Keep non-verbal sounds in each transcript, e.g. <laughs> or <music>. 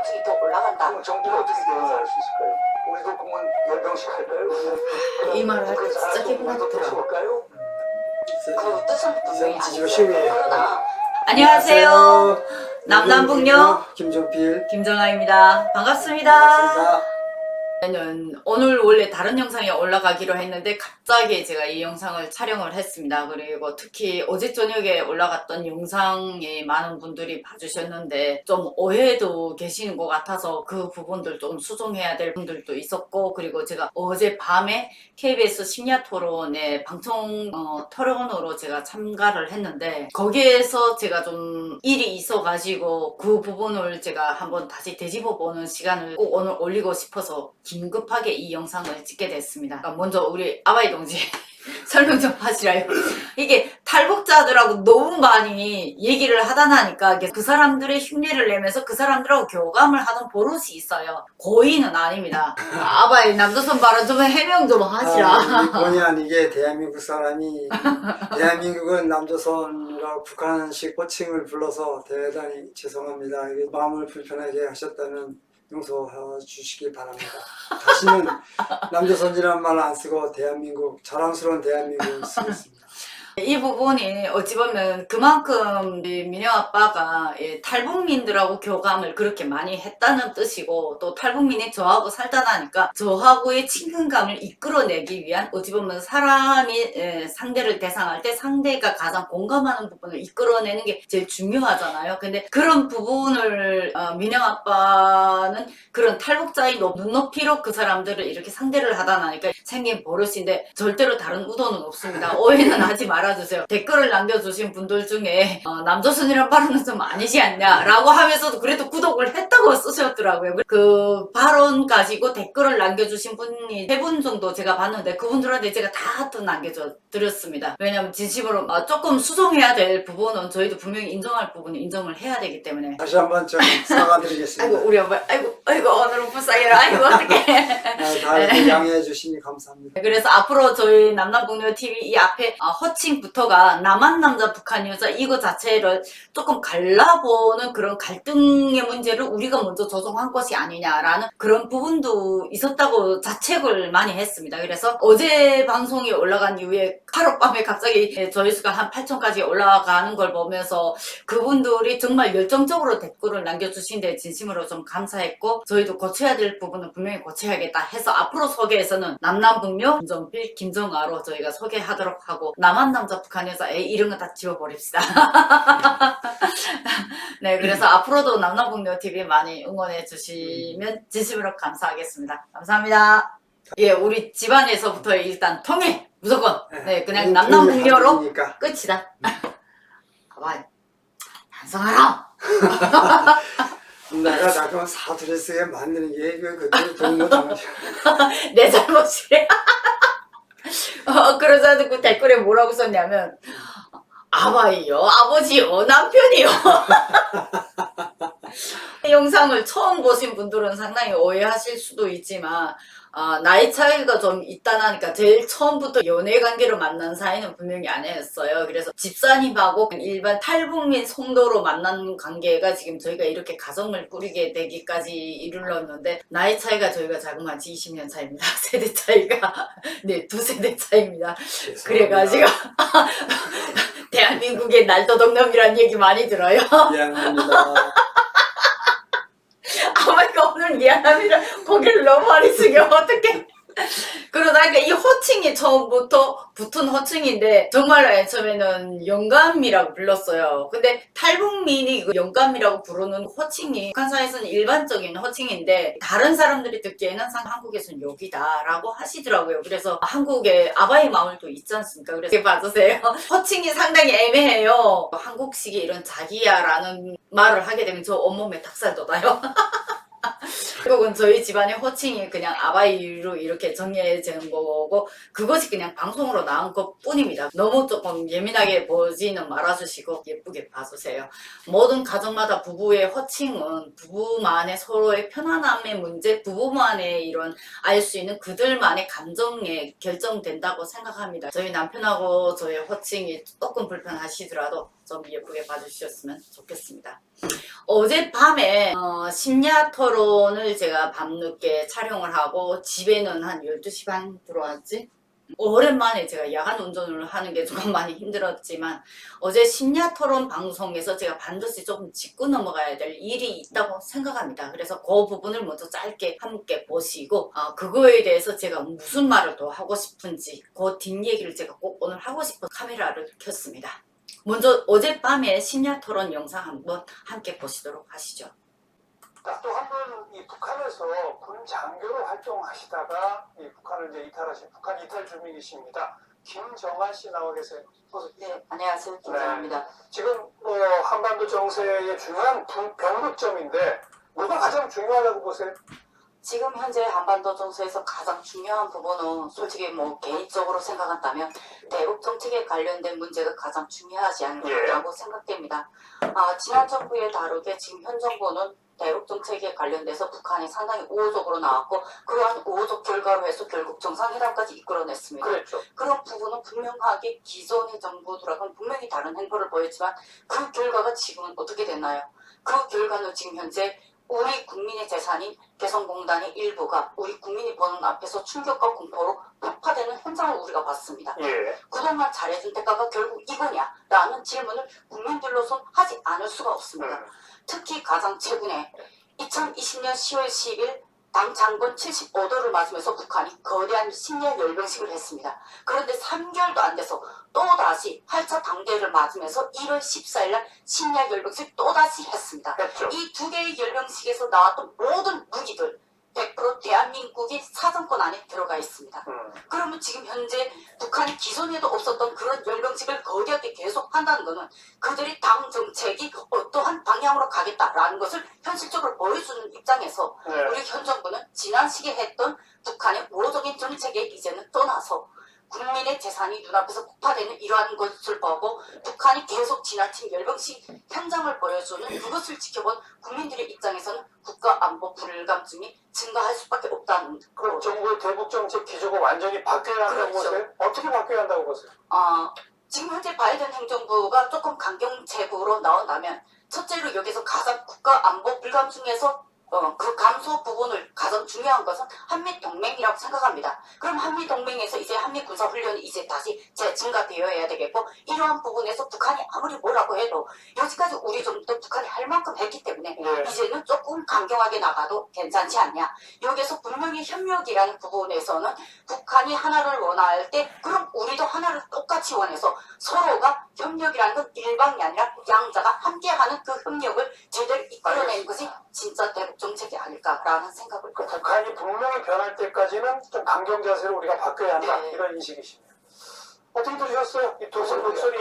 갑자기 더 올라간다. 그럼 정부는 어떻게 대응할 수 있을까요? 우리도 공원 열병식 할까요? 이 말을 할때 진짜 기분 나쁘더라. 볼까요? 그 뜻은 분명히 이상 아니죠. 조심해요. 그러나 안녕하세요. 남남북녀 김종필 김정아입니다. 반갑습니다. 반갑습니다. 저는 오늘 원래 다른 영상이 올라가기로 했는데 갑자기 제가 이 영상을 촬영을 했습니다. 그리고 특히 어제 저녁에 올라갔던 영상에 많은 분들이 봐주셨는데 좀 오해도 계시는 것 같아서 그 부분들 좀 수정해야 될 분들도 있었고 그리고 제가 어제 밤에 KBS 심야 토론에 방송 어, 토론으로 제가 참가를 했는데 거기에서 제가 좀 일이 있어가지고 그 부분을 제가 한번 다시 되짚어 보는 시간을 꼭 오늘 올리고 싶어서 긴급하게 이 영상을 찍게 됐습니다. 그러니까 먼저 우리 아바이 동지 <laughs> 설명 좀 하시라요. 이게 탈북자들하고 너무 많이 얘기를 하다 나니까 그 사람들의 흉내를 내면서 그 사람들하고 교감을 하던 버릇이 있어요. 고의는 아닙니다. 아바이 남조선 발언 좀 해명 좀 하시라. 아, 이 본의 아니게 대한민국 사람이 <laughs> 대한민국은 남조선이라고 북한식 호칭을 불러서 대단히 죄송합니다. 마음을 불편하게 하셨다면 용서해 주시기 바랍니다. 다시는 남조선이라는 말 안 쓰고 대한민국 자랑스러운 대한민국을 쓰겠습니다. 이 부분이 어찌 보면 그만큼 이 민영 아빠가 이 탈북민들하고 교감을 그렇게 많이 했다는 뜻이고 또 탈북민이 저하고 살다 나니까 저하고의 친근감을 이끌어내기 위한 어찌 보면 사람이 예, 상대를 대상할 때 상대가 가장 공감하는 부분을 이끌어내는 게 제일 중요하잖아요. 근데 그런 부분을 어, 민영 아빠는 그런 탈북자의 높- 눈높이로 그 사람들을 이렇게 상대를 하다 나니까 생긴 버릇인데 절대로 다른 의도는 없습니다. 오해는 하지 말아 주세요. 댓글을 남겨주신 분들 중에 어, 남조선이란 발언은 좀 아니지 않냐라고 하면서도 그래도 구독을 했다고 쓰셨더라고요. 그 발언 가지고 댓글을 남겨주신 분이 세 분 정도 제가 봤는데 그분들한테 제가 다 하트 남겨줘 드렸습니다. 왜냐면 진심으로 어, 조금 수정해야 될 부분은 저희도 분명히 인정할 부분은 인정을 해야 되기 때문에 다시 한번 좀 사과드리겠습니다. 아이고 우리 엄마 아이고 아이고 오늘은 불쌍해라 아이고 어떡해 아, 다 이렇게 양해해 주시니 감사합니다. 그래서 앞으로 저희 남남북녀 TV 이 앞에 어, 호칭 부터가 남한 남자 북한 여자 이거 자체를 조금 갈라보는 그런 갈등의 문제를 우리가 먼저 조정한 것이 아니냐라는 그런 부분도 있었다고 자책을 많이 했습니다. 그래서 어제 방송이 올라간 이후에 하룻밤에 갑자기 예, 조회수가 한 8천까지 올라가는 걸 보면서 그분들이 정말 열정적으로 댓글을 남겨주신데 진심으로 좀 감사했고 저희도 고쳐야 될 부분은 분명히 고쳐야겠다 해서 앞으로 소개에서는 남남북녀 김정필 김정아로 저희가 소개하도록 하고 남한 남자 북한 여자 에이 이런 거 다 지워버립시다 네 그래서 앞으로도 남남북녀 TV 많이 응원해 주시면 진심으로 감사하겠습니다 감사합니다 예 우리 집안에서부터 일단 통일 무조건 네 그냥 남남북녀로 그러니까 끝이다. 가만 반성하라. 내가 자꾸 사드레스에 만드는 게 그, 그때 동무당 내 잘못이래. 어, 그러자 듣고 댓글에 뭐라고 썼냐면 아바이요, 아버지요, 남편이요. <laughs> 이 영상을 처음 보신 분들은 상당히 오해하실 수도 있지만 아, 나이 차이가 좀 있다나니까 제일 처음부터 연애 관계로 만난 사이는 분명히 아니었어요. 그래서 집사님하고 일반 탈북민 송도로 만난 관계가 지금 저희가 이렇게 가정을 꾸리게 되기까지 이르렀는데 나이 차이가 저희가 자그마치 20년 차입니다. <laughs> 세대 차이가 네 두 세대 차입니다. 그래가지고 <laughs> 대한민국의 날도덕놈이란 얘기 많이 들어요. 미안합니다. 아마가 오늘 미안합니다. 고개를 너무 많이 숙여 어떡해. 그러다가 이 호칭이 처음부터 붙은 호칭인데 정말 맨 처음에는 영감이라고 불렀어요. 근데 탈북민이 그 영감이라고 부르는 호칭이 북한사에서는 일반적인 호칭인데 다른 사람들이 듣기에는 상 한국에서는 여기다라고 하시더라고요. 그래서 한국에 아바이 마을도 있지 않습니까? 그래서 봐주세요. <laughs> 호칭이 상당히 애매해요. 한국식의 이런 자기야라는 말을 하게 되면 저 온몸에 닭살 돋아요. <laughs> 결국은 저희 집안의 호칭이 그냥 아바이로 이렇게 정해지는 거고 그것이 그냥 방송으로 나온 것 뿐입니다. 너무 조금 예민하게 보지는 말아주시고 예쁘게 봐주세요. 모든 가정마다 부부의 호칭은 부부만의 서로의 편안함의 문제, 부부만의 이런 알 수 있는 그들만의 감정에 결정된다고 생각합니다. 저희 남편하고 저의 호칭이 조금 불편하시더라도 좀 예쁘게 봐주셨으면 좋겠습니다. 어젯밤에 어, 심야 토론을 제가 밤늦게 촬영을 하고 집에는 한 12시 반 들어왔지? 오랜만에 제가 야간 운전을 하는 게 조금 많이 힘들었지만 어제 심야 토론 방송에서 제가 반드시 조금 짚고 넘어가야 될 일이 있다고 생각합니다. 그래서 그 부분을 먼저 짧게 함께 보시고 어, 그거에 대해서 제가 무슨 말을 더 하고 싶은지 그 뒷얘기를 제가 꼭 오늘 하고 싶어 카메라를 켰습니다. 먼저 어젯밤에 심야 토론 영상 한번 함께 보시도록 하시죠. 또한분이 북한에서 군 장교로 활동하시다가 이 북한을 이제 이탈하신 북한 이탈 주민이십니다. 김정한 씨 나와 계세요. 어서 네, 안녕하세요. 김정아입니다. 지금 뭐 한반도 정세의 중요한 분- 변곡점인데 뭐가 가장 중요하다고 보세요? 지금 현재 한반도 정세에서 가장 중요한 부분은 솔직히 뭐 개인적으로 생각한다면 대북 정책에 관련된 문제가 가장 중요하지 예. 않을까라고 생각됩니다. 아, 지난 정부에 다르게 지금 현 정부는 대북 정책에 관련돼서 북한이 상당히 우호적으로 나왔고 그러한 우호적 결과로 해서 결국 정상회담까지 이끌어냈습니다. 그랬죠. 그런 부분은 분명하게 기존의 정부들하고는 분명히 다른 행보를 보였지만 그 결과가 지금은 어떻게 됐나요? 그 결과는 지금 현재 우리 국민의 재산인 개성공단의 일부가 우리 국민이 보는 앞에서 충격과 공포로 폭파되는 현상을 우리가 봤습니다. 예. 그동안 잘해준 대가가 결국 이거냐? 라는 질문을 국민들로선 하지 않을 수가 없습니다. 음. 특히 가장 최근에 2020년 10월 10일 당 장군 75도를 맞으면서 북한이 거대한 신년 열병식을 했습니다. 그런데 3개월도 안 돼서 또다시 8차 당대를 맞으면서 1월 14일 날 신년 열병식 또다시 했습니다. 이 두 개의 열병식에서 나왔던 모든 무기들 100% 대한민국이 사정권 안에 들어가 있습니다. 음. 그러면 지금 현재 북한이 기존에도 없었던 그런 열병식을 거대하게 계속 한다는 것은 그들이 당 정책이 어떠한 방향으로 가겠다라는 것을 현실적으로 보여주는 입장에서 네. 우리 현 정부는 지난 시기에 했던 북한의 우호적인 정책에 이제는 떠나서 국민의 재산이 눈앞에서 폭파되는 이러한 것을 보고 북한이 계속 지나친 열병식 현장을 보여주는 그것을 지켜본 국민들의 입장에서는 국가 안보 불감증이 증가할 수밖에 없다는 그럼. 정부의 대북 정책 기조가 완전히 바뀌어야 한다고 그렇죠. 보세요? 어떻게 바뀌어야 한다고 보세요? 아, 지금 현재 바이든 행정부가 조금 강경책으로 나온다면 첫째로 여기서 가장 국가 안보 불감 중에서 어, 그 감소 부분을 가장 중요한 것은 한미 동맹이라고 생각합니다. 그럼 한미 동맹에서 이제 한미 군사 훈련이 이제 다시 재증가되어야 되겠고 이러한 부분에서 북한이 아무리 뭐라고 해도 여기까지 우리 좀 더 북한이 할 만큼 했기 때문에 네. 이제는 조금 강경하게 나가도 괜찮지 않냐. 여기서 분명히 협력이라는 부분에서는 북한이 하나를 원할 때 그럼 우리도 하나를 똑같이 원해서 서로가 협력이라는 건 일방이 아니라 양자가 함께하는 그 협력을 제대로 이끌어내는 것이 진짜 대북 정책이 아닐까라는 생각을 그 북한이 분명히 변할 때까지는 좀 강경 자세로 우리가 바뀌어야 한다 네. 이런 인식이십니다. 어떻게 들으셨어요? 이두 분 목소리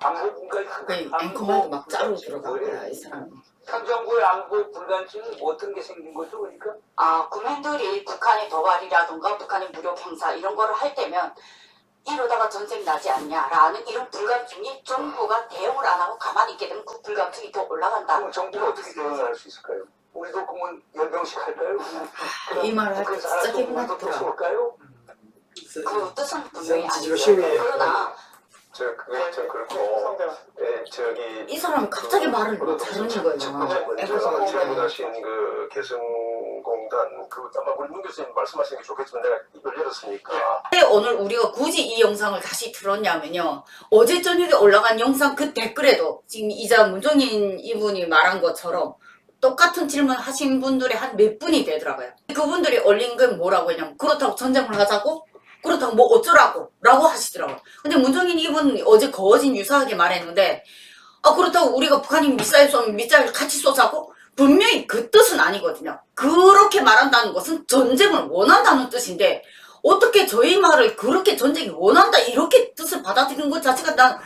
안보 그 앵커만도 막 자르고 들어가고요, 이 사람. 현 정부의 안보 불감증은 어떤 게 생긴 거죠, 그러니까? 아, 국민들이 북한의 도발이라든가 북한의 무력 행사 이런 거를 할 때면 이러다가 전쟁 나지 않냐라는 이런 불감증이 정부가 대응을 안 하고 가만히 있게 되면 그 불감증이 더 올라간다. 그럼 정부가 어떻게 대응할 수 있을까요? 우리도 그러면 열병식 할까요? 이 말을 그래서 진짜 기분 나쁘더라. 쏠까요? 그 뜻은 분명히 아니죠. 쉬워요. 그러나 저 그게 저 그렇고. 예, 저기 이 사람 갑자기 말을 못 하는 거예요. 첫 번째 애가. 질문하신 그 개성공단 그 아마 우리 문 교수님 말씀하시는 게 좋겠지만 내가 입을 열었으니까 왜 오늘 우리가 굳이 이 영상을 다시 틀었냐면요. 어제 저녁에 올라간 영상 그 댓글에도 지금 이자 문종인 이분이 말한 것처럼 똑같은 질문 하신 분들이 한 몇 분이 되더라고요. 그분들이 올린 건 뭐라고 했냐면 그렇다고 전쟁을 하자고? 그렇다고 뭐 어쩌라고? 라고 하시더라고요. 근데 문종인 이분 어제 거진 유사하게 말했는데 아 그렇다고 우리가 북한이 미사일 쏘면 미사일 같이 쏘자고? 분명히 그 뜻은 아니거든요. 그렇게 말한다는 것은 전쟁을 원한다는 뜻인데 어떻게 저희 말을 그렇게 전쟁이 원한다 이렇게 뜻을 받아들이는 것 자체가 난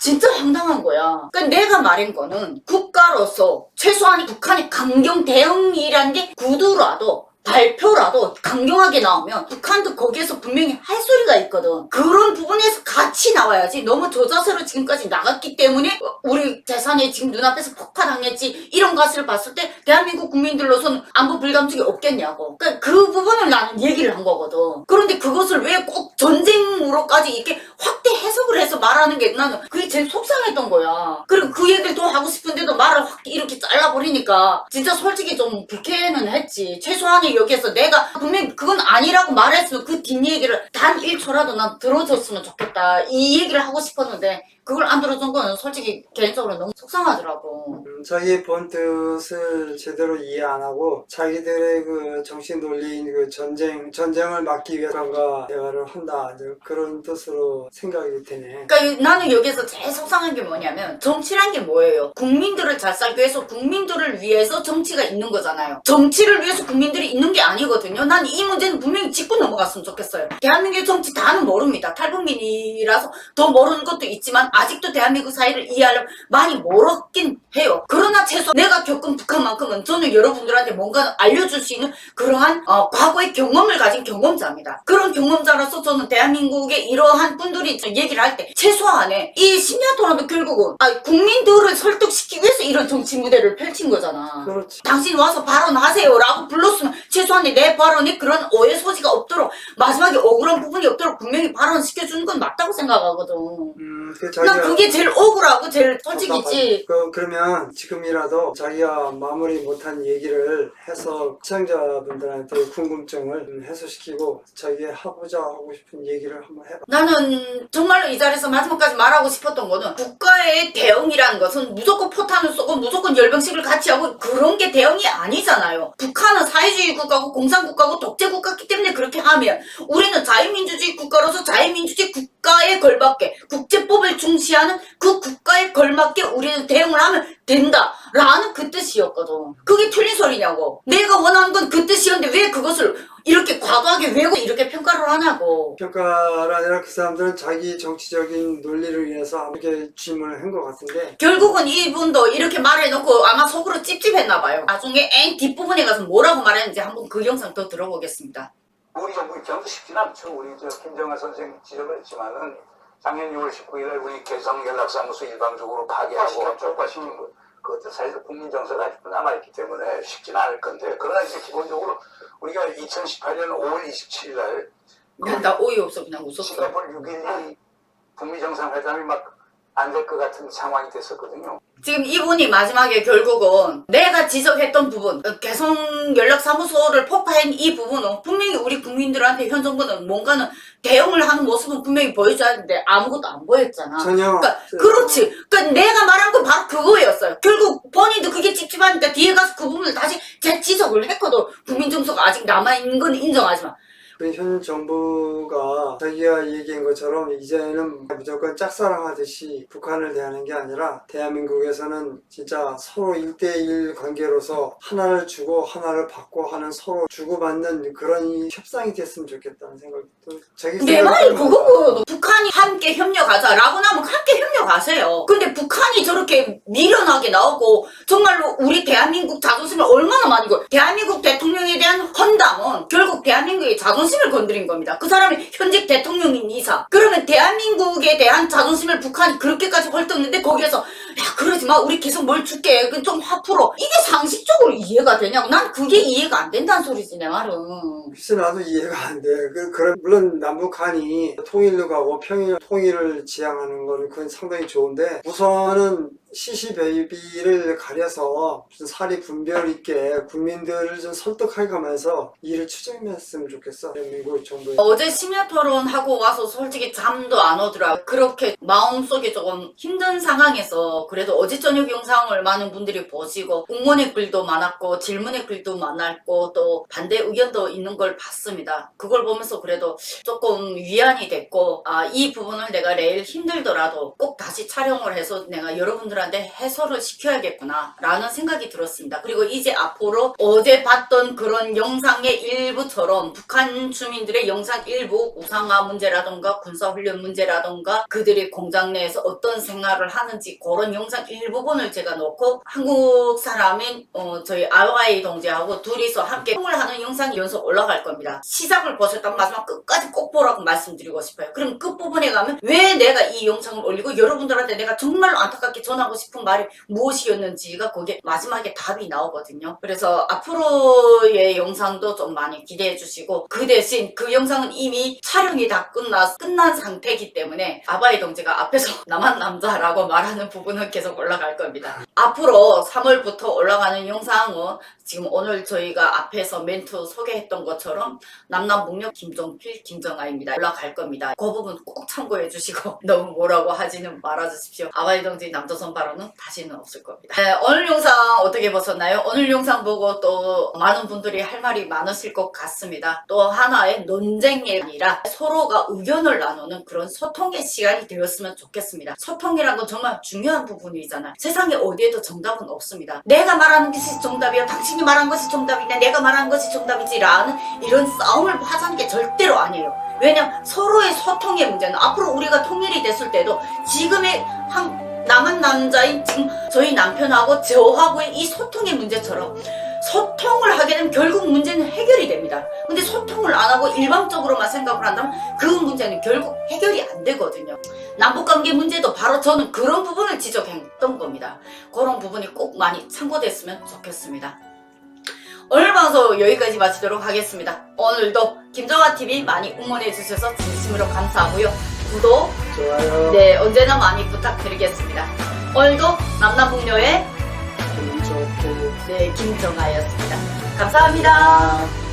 진짜 황당한 거야. 그러니까 내가 말한 거는 국가로서 최소한 북한의 강경 대응이라는 게 구두라도 발표라도 강경하게 나오면 북한도 거기에서 분명히 할 소리가 있거든. 그런 부분에서 같이 나와야지. 너무 저자세로 지금까지 나갔기 때문에 우리 재산이 지금 눈앞에서 폭파당했지. 이런 것을 봤을 때 대한민국 국민들로서는 안보 불감증이 없겠냐고. 그러니까 그 부분을 나는 얘기를 한 거거든. 그런데 그것을 왜 꼭 전쟁으로까지 이렇게 확대 해석을 해서 말하는 게 나는 그게 제일 속상했던 거야. 그리고 그 얘기를 또 하고 싶은데도 말을 확 이렇게 잘라버리니까 진짜 솔직히 좀 불쾌는 했지. 최소한의 여기에서 내가 분명히 그건 아니라고 말했으면 그 뒷얘기를 단 1초라도 난 들어줬으면 좋겠다. 이 얘기를 하고 싶었는데 그걸 안 들어준 거는 솔직히 개인적으로 너무 속상하더라고. 음, 자기의 본 뜻을 제대로 이해 안 하고 자기들의 그 정신 논리인 그 전쟁 전쟁을 막기 위해서 뭔가 대화를 한다 이제 그런 뜻으로 생각이 되네. 그러니까 이- 나는 여기서 제일 속상한 게 뭐냐면 정치란 게 뭐예요? 국민들을 잘 살기 위해서 국민들을 위해서 정치가 있는 거잖아요. 정치를 위해서 국민들이 있는 게 아니거든요. 난 이 문제는 분명히 짚고 넘어갔으면 좋겠어요. 대한민국의 정치 다는 모릅니다. 탈북민이라서 더 모르는 것도 있지만 아직도 대한민국 사회를 이해하려면 많이 멀었긴 해요. 그러나 최소 내가 겪은 북한만큼은 저는 여러분들한테 뭔가 알려줄 수 있는 그러한 어, 과거의 경험을 가진 경험자입니다. 그런 경험자로서 저는 대한민국의 이러한 분들이 저 얘기를 할 때 최소한의 이 심야 토론도 결국은 아, 국민들을 설득시키기 위해서 이런 정치 무대를 펼친 거잖아. 그렇지. 당신 와서 발언하세요라고 불렀으면 최소한의 내 발언이 그런 오해 소지가 없도록 마지막에 억울한 부분이 없도록 분명히 발언시켜주는 건 맞다고 생각하거든. 음, 그난자 기가 그게 제일 억울하고 제일 솔직이지. 그, 그러면 지금이라도 자기가 마무리 못한 얘기를 해서 시청자분들한테 궁금증을 좀 해소시키고 자기 하고자 하고 싶은 얘기를 한번 해봐. 나는 정말로 이 자리에서 마지막까지 말하고 싶었던 거는 국가의 대응이라는 것은 무조건 포탄을 쏘고 무조건 열병식을 같이 하고 그런 게 대응이 아니잖아요. 북한은 사회주의 국가고 공산국가고 독재 국가기 때문에 그렇게 하면 우리는 자유민주주의 국가로서 자유민주주의 국 가에 걸맞게 국제법을 중시하는 그 국가에 걸맞게 우리는 대응을 하면 된다 라는 그 뜻이었거든. 그게 틀린 소리냐고. 내가 원하는 건 그 뜻이었는데 왜 그것을 이렇게 과도하게 왜고 이렇게 평가를 하냐고. 평가가 아니라 그 사람들은 자기 정치적인 논리를 위해서 이렇게 질문을 한 것 같은데 결국은 이분도 이렇게 말해놓고 아마 속으로 찝찝했나 봐요. 나중에 앵 뒷부분에 가서 뭐라고 말했는지 한번 그 영상 더 들어보겠습니다. 우리 정부 입장도 쉽진 않죠. 우리 저 김정은 선생 지적을 했지만은 작년 6월 19일에 우리 개성연락사무소 일방적으로 파괴하고 쪽파시킨 거 그것도 사실 국민 정서가 아직도 남아있기 때문에 쉽진 않을 건데 그러나 이제 기본적으로 우리가 2018년 5월 27일 날 그냥 나 어이없어 그냥 웃었어. 싱가포르 6.12 북미 정상회담이 막 안 될 것 같은 상황이 됐었거든요. 지금 이분이 마지막에 결국은 내가 지적했던 부분 어, 개성 연락사무소를 폭파한 이 부분은 분명히 우리 국민들한테 현 정부는 뭔가는 대응을 하는 모습은 분명히 보여줘야 하는데 아무것도 안 보였잖아. 전혀 그러니까 그렇지. 그러니까 내가 말한 건 바로 그거였어요. 결국 본인도 그게 찝찝하니까 뒤에 가서 그 부분을 다시 재지적을 했거든. 국민 정서가 아직 남아있는 건 인정하지만. 그현 정부가 자기가 얘기한 것처럼 이제는 무조건 짝사랑하듯이 북한을 대하는 게 아니라 대한민국에서는 진짜 서로 일대일 관계로서 하나를 주고 하나를 받고 하는 서로 주고받는 그런 이 협상이 됐으면 좋겠다는 생각이 또 자기 내 말이 그거거든. 북한이 함께 협력하자라고 나면 함께 협력하세요. 근데 북한이 저렇게 미련하게 나오고 정말로 우리 대한민국 자존심을 얼마나 많이 걸. 대한민국 대통령에 대한 헌담은 결국 대한민국의 자존심 을 건드린 겁니다. 그 사람이 현직 대통령인 이상. 그러면 대한민국에 대한 자존심을 북한이 그렇게까지 헐뜯는데 거기에서 야 그러지 마 우리 계속 뭘 줄게 그좀 화풀어 이게 상식적으로 이해가 되냐고 난 그게 이해가 안 된다는 소리지 내 말은 글쎄 나도 이해가 안 돼. 그, 그런 물론 남북한이 통일로 가고 평일 통일을 지향하는 거는 그건 상당히 좋은데 우선은 시시베이비를 가려서 무슨 사리 분별 있게 국민들을 좀 설득해가면서 일을 추진했으면 좋겠어. 대한민국 정부에. 어제 심야 토론하고 와서 솔직히 잠도 안 오더라. 그렇게 마음속에 조금 힘든 상황에서 그래도 어제 저녁 영상을 많은 분들이 보시고 응원의 글도 많았고 질문의 글도 많았고 또 반대 의견도 있는 걸 봤습니다. 그걸 보면서 그래도 조금 위안이 됐고 아 이 부분을 내가 내일 힘들더라도 꼭 다시 촬영을 해서 내가 여러분들한테 주민들한테 해소를 시켜야겠구나 라는 생각이 들었습니다. 그리고 이제 앞으로 어제 봤던 그런 영상의 일부처럼 북한 주민들의 영상 일부 우상화 문제라던가 군사훈련 문제라던가 그들이 공장 내에서 어떤 생활을 하는지 그런 영상 일부분을 제가 놓고 한국 사람인 어, 저희 아와이 동지하고 둘이서 함께 통을 하는 영상이 연속 올라갈 겁니다. 시작을 보셨다면 마지막 끝까지 꼭 보라고 말씀드리고 싶어요. 그럼 끝부분에 가면 왜 내가 이 영상을 올리고 여러분들한테 내가 정말로 안타깝게 전하고 싶은 말이 무엇이었는지가 거기에 마지막에 답이 나오거든요. 그래서 앞으로의 영상도 좀 많이 기대해 주시고 그 대신 그 영상은 이미 촬영이 다 끝나 끝난 상태이기 때문에 아바이 동지가 앞에서 <laughs> 나만 남자라고 말하는 부분은 계속 올라갈 겁니다. 앞으로 3월부터 올라가는 영상은 지금 오늘 저희가 앞에서 멘트 소개했던 것처럼 남남북녀 김종필 김정아입니다. 올라갈 겁니다. 그 부분 꼭 참고해 주시고 <laughs> 너무 뭐라고 하지는 말아 주십시오. 아바이 동지 남조선 발언은 다시는 없을 겁니다. 네, 오늘 영상 어떻게 보셨나요? 오늘 영상 보고 또 많은 분들이 할 말이 많으실 것 같습니다. 또 하나의 논쟁이 아니라 서로가 의견을 나누는 그런 소통의 시간이 되었으면 좋겠습니다. 소통이란 건 정말 중요한 부분이잖아요. 세상에 어디에도 정답은 없습니다. 내가 말하는 것이 정답이야. 당신 이 말한 것이 정답이냐. 내가 말한 것이 정답이지라는 이런 싸움을 하자는 게 절대로 아니에요. 왜냐면 서로의 소통의 문제는 앞으로 우리가 통일이 됐을 때도 지금의 한 남한 남자인 지금 저희 남편하고 저하고의 이 소통의 문제처럼 소통을 하게 되면 결국 문제는 해결이 됩니다. 근데 소통을 안 하고 일방적으로만 생각을 한다면 그 문제는 결국 해결이 안 되거든요. 남북관계 문제도 바로 저는 그런 부분을 지적했던 겁니다. 그런 부분이 꼭 많이 참고됐으면 좋겠습니다. 오늘 방송 여기까지 마치도록 하겠습니다. 오늘도 김정아TV 많이 응원해 주셔서 진심으로 감사하고요. 구독, 좋아요. 네, 언제나 많이 부탁드리겠습니다. 오늘도 남남북녀의. 네, 김정아였습니다. 감사합니다.